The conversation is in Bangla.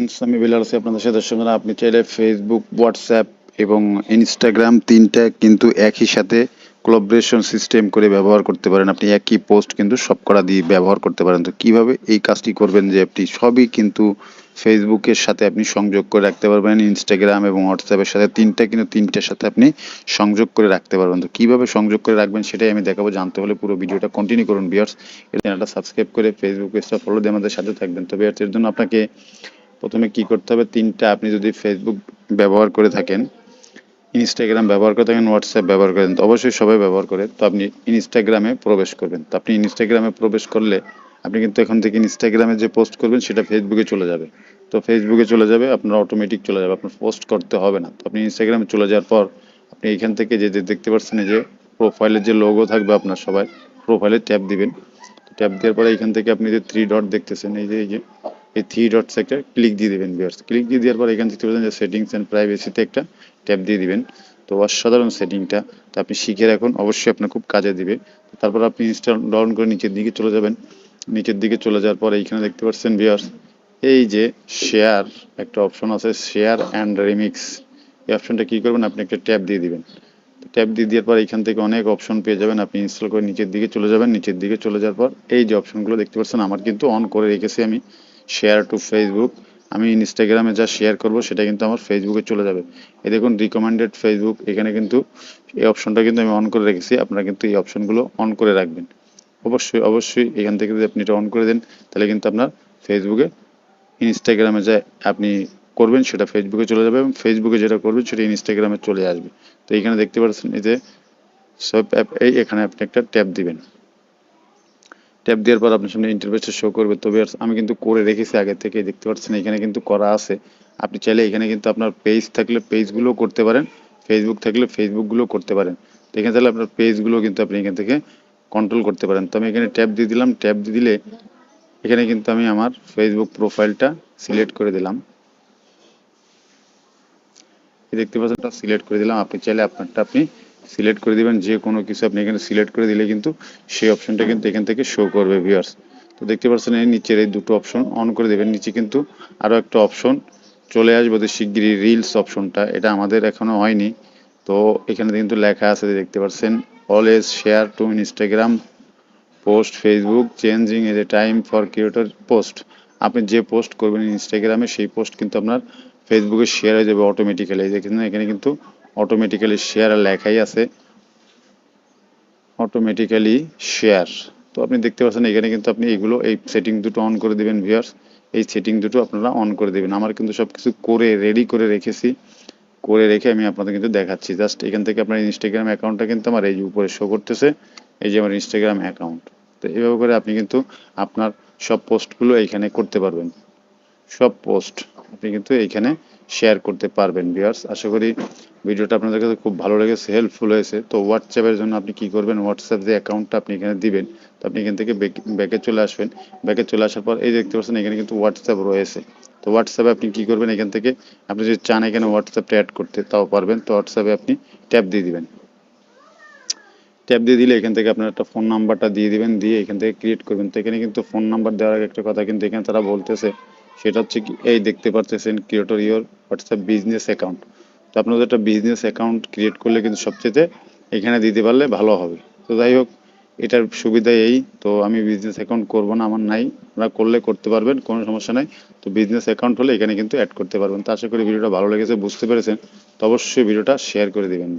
ফ্রেন্ডস বিলাল আছি আপনাদের সাথে সঙ্গে আপনি চাইলে ফেসবুক হোয়াটসঅ্যাপ এবং ইনস্টাগ্রাম তিনটা কিন্তু একই সাথে কোলাবরেশন সিস্টেম করে ব্যবহার করতে পারেন। আপনি একই পোস্ট কিন্তু সব করা দিয়ে ব্যবহার করতে পারেন। তো কীভাবে এই কাজটি করবেন যে আপনি সবই কিন্তু ফেসবুকের সাথে আপনি সংযোগ করে রাখতে পারবেন ইনস্টাগ্রাম এবং হোয়াটসঅ্যাপের সাথে তিনটা কিন্তু তিনটার সাথে আপনি সংযোগ করে রাখতে পারবেন। তো কীভাবে সংযোগ করে রাখবেন সেটাই আমি দেখাবো। জানতে হলে পুরো ভিডিওটা কন্টিনিউ করুন বিয়ার্স এই চ্যানেলটা সাবস্ক্রাইব করে ফেসবুক পেজটা ফলো দিয়ে আমাদের সাথে থাকবেন। তো বিয়ার্স এর জন্য আপনাকে প্রথমে কি করতে হবে? তিনটা আপনি যদি ফেসবুক ব্যবহার করে থাকেন ইনস্টাগ্রাম ব্যবহার করে থাকেন হোয়াটসঅ্যাপ ব্যবহার করেন, তো অবশ্যই সবাই ব্যবহার করে। তো আপনি ইনস্টাগ্রামে প্রবেশ করবেন। তো আপনি ইনস্টাগ্রামে প্রবেশ করলে আপনি কিন্তু এখন থেকে ইনস্টাগ্রামে যে পোস্ট করবেন, সেটা ফেসবুকে চলে যাবে। তো ফেসবুকে চলে যাবে, আপনার অটোমেটিক চলে যাবে, আপনার পোস্ট করতে হবে না। তো আপনি ইনস্টাগ্রামে চলে যাওয়ার পর আপনি এখান থেকে যে দেখতে পাচ্ছেন যে প্রোফাইলের যে লোগো থাকবে আপনার সবাই প্রোফাইলে ট্যাপ দিবেন। ট্যাপ দেওয়ার পরে এখান থেকে আপনি যে থ্রি ডট দেখতেছেন, এই যে এই যে এই থ্রি ডটস একটা ক্লিক দিয়ে দিবেন ভিউয়ার্স ক্লিক দিয়ে দেওয়ার পর এখান থেকে বলছেন যে সেটিংস অ্যান্ড প্রাইভেসিতে একটা ট্যাপ দিয়ে দিবেন। তো অসাধারণ সেটিংটা তো আপনি শিখে রাখুন, অবশ্যই আপনার খুব কাজে দিবে। তারপর আপনি ইনস্টল ডাউন করে নিচের দিকে চলে যাবেন। নিচের দিকে চলে যাওয়ার পর এইখানে দেখতে পাচ্ছেন ভিউয়ার্স এই যে শেয়ার একটা অপশন আছে শেয়ার অ্যান্ড রিমিক্স এই অপশনটা কি করবেন? আপনি একটা ট্যাপ দিয়ে দিবেন। ট্যাপ দিয়ে দেওয়ার পর এখান থেকে অনেক অপশন পেয়ে যাবেন। আপনি ইনস্টল করে নিচের দিকে চলে যাবেন। নিচের দিকে চলে যাওয়ার পর এই যে অপশনগুলো দেখতে পাচ্ছেন, আমার কিন্তু অন করে রেখেছি আমি। শেয়ার টু ফেসবুক আমি ইনস্টাগ্রামে যা শেয়ার করব সেটা কিন্তু আমার ফেসবুকে চলে যাবে। এই দেখুন রিকমেন্ডেড ফেসবুক এখানে কিন্তু এই অপশনটা কিন্তু আমি অন করে রেখেছি। আপনারা কিন্তু এই অপশনগুলো অন করে রাখবেন। অবশ্যই অবশ্যই এখান থেকে যদি আপনি এটা অন করে দেন, তাহলে কিন্তু আপনার ফেসবুকে ইনস্টাগ্রামে যা আপনি করবেন সেটা ফেসবুকে চলে যাবে এবং ফেসবুকে যেটা করবেন সেটা ইনস্টাগ্রামে চলে আসবে। তো এখানে দেখতে পাচ্ছেন, এই যে, সব অ্যাপ এই এখানে আপনি একটা ট্যাপ দিবেন। ট্যাপ দেওয়ার পর আপনার সামনে ইন্টারফেসটা শো করবে। তবে আমি কিন্তু করে রেখেছি আগে থেকে দেখতে পাচ্ছেন এখানে কিন্তু করা আছে। আপনি চাইলে এখানে কিন্তু আপনার পেজ থাকলে পেজগুলো করতে পারেন ফেসবুক থাকলে ফেসবুকগুলো করতে পারেন। তো এখানে তাহলে আপনার পেজগুলো কিন্তু আপনি এখান থেকে কন্ট্রোল করতে পারেন। তো আমি এখানে ট্যাপ দিয়ে দিলাম, ট্যাপ দিয়ে দিলে এখানে কিন্তু আমি আমার ফেসবুক প্রোফাইলটা সিলেক্ট করে দিলাম। দেখতে পাচ্ছেন সিলেক্ট করে দিলাম। আপনি চাইলে আপনারটা আপনি সিলেক্ট করে দিবেন, যে কোনো কিছু আপনি এখানে সিলেক্ট করে দিলে কিন্তু সেই অপশনটা কিন্তু এখান থেকে শো করবে ভিউয়ার্স তো দেখতে পাচ্ছেন এই নিচের এই দুটো অপশন অন করে দেবেন। নিচে কিন্তু আরও একটা অপশন চলে আসবে ওদের শিগগিরই রিলস অপশনটা এটা আমাদের এখনও হয়নি। তো এখানে কিন্তু লেখা আছে দেখতে পাচ্ছেন always share to Instagram post Facebook changing a time for creator post আপনি যে পোস্ট করবেন ইনস্টাগ্রামে সেই পোস্ট কিন্তু আপনার ফেসবুকে শেয়ার হয়ে যাবে অটোমেটিক্যালি দেখেন এখানে কিন্তু অটোমেটিক্যালি শেয়ার লেখাই আছে। অটোমেটিক্যালি শেয়ার তো আপনি দেখতে পাচ্ছেন এখানে কিন্তু আপনি এগুলো, এই সেটিং দুটো অন করে দিবেন ভিউয়ার্স এই সেটিং দুটো আপনারা অন করে দিবেন। আমার কিন্তু সব কিছু করে রেডি করে রেখেছি। করে রেখে আমি আপনাদের কিন্তু দেখাচ্ছি। জাস্ট এখান থেকে আপনার ইনস্টাগ্রাম অ্যাকাউন্টটা কিন্তু আমার এই যে উপরে শো করতেছে, এই যে আমার ইনস্টাগ্রাম অ্যাকাউন্ট তো এইভাবে করে আপনি কিন্তু আপনার সব পোস্টগুলো এইখানে করতে পারবেন। সব পোস্ট আপনি কিন্তু এইখানে শেয়ার করতে পারবেন ভিউয়ার্স আশা করি ভিডিওটা আপনাদের কাছে খুব ভালো লেগেছে হেল্পফুল হয়েছে। তো হোয়াটসঅ্যাপের জন্য আপনি কি করবেন? হোয়াটসঅ্যাপ যে অ্যাকাউন্টটা আপনি এখানে দিবেন, তো আপনি এখান থেকে ব্যাকে চলে আসবেন। ব্যাকে চলে আসার পর এই দেখতে পাচ্ছেন, এখানে কিন্তু হোয়াটসঅ্যাপ রয়েছে। তো হোয়াটসঅ্যাপে আপনি কি করবেন? এখান থেকে আপনি যদি চান এখানে হোয়াটসঅ্যাপটা অ্যাড করতে, তাও পারবেন। তো হোয়াটসঅ্যাপে আপনি ট্যাপ দিয়ে দিবেন। ট্যাপ দিয়ে দিলে এখান থেকে আপনার একটা ফোন নাম্বারটা দিয়ে দিবেন, দিয়ে এখান থেকে ক্রিয়েট করবেন। তো এখানে কিন্তু ফোন নাম্বার দেওয়ার আগে একটা কথা কিন্তু এখানে তারা বলতেছে সেটা হচ্ছে কি, এই দেখতে পারতেছেন creator your WhatsApp business account তো আপনাদের একটা বিজনেস অ্যাকাউন্ট ক্রিয়েট করলে কিন্তু সবচেয়ে এখানে দিতে পারলে ভালো হবে। তো যাই হোক, এটার সুবিধা এই, তো আমি বিজনেস অ্যাকাউন্ট করব না, আমার নাই। আপনারা করলে করতে পারবেন, কোনো সমস্যা নাই। তো বিজনেস অ্যাকাউন্ট হলে এখানে কিন্তু অ্যাড করতে পারবেন। তো আশা করি ভিডিওটা ভালো লেগেছে, বুঝতে পেরেছেন। তো অবশ্যই ভিডিওটা শেয়ার করে দেবেন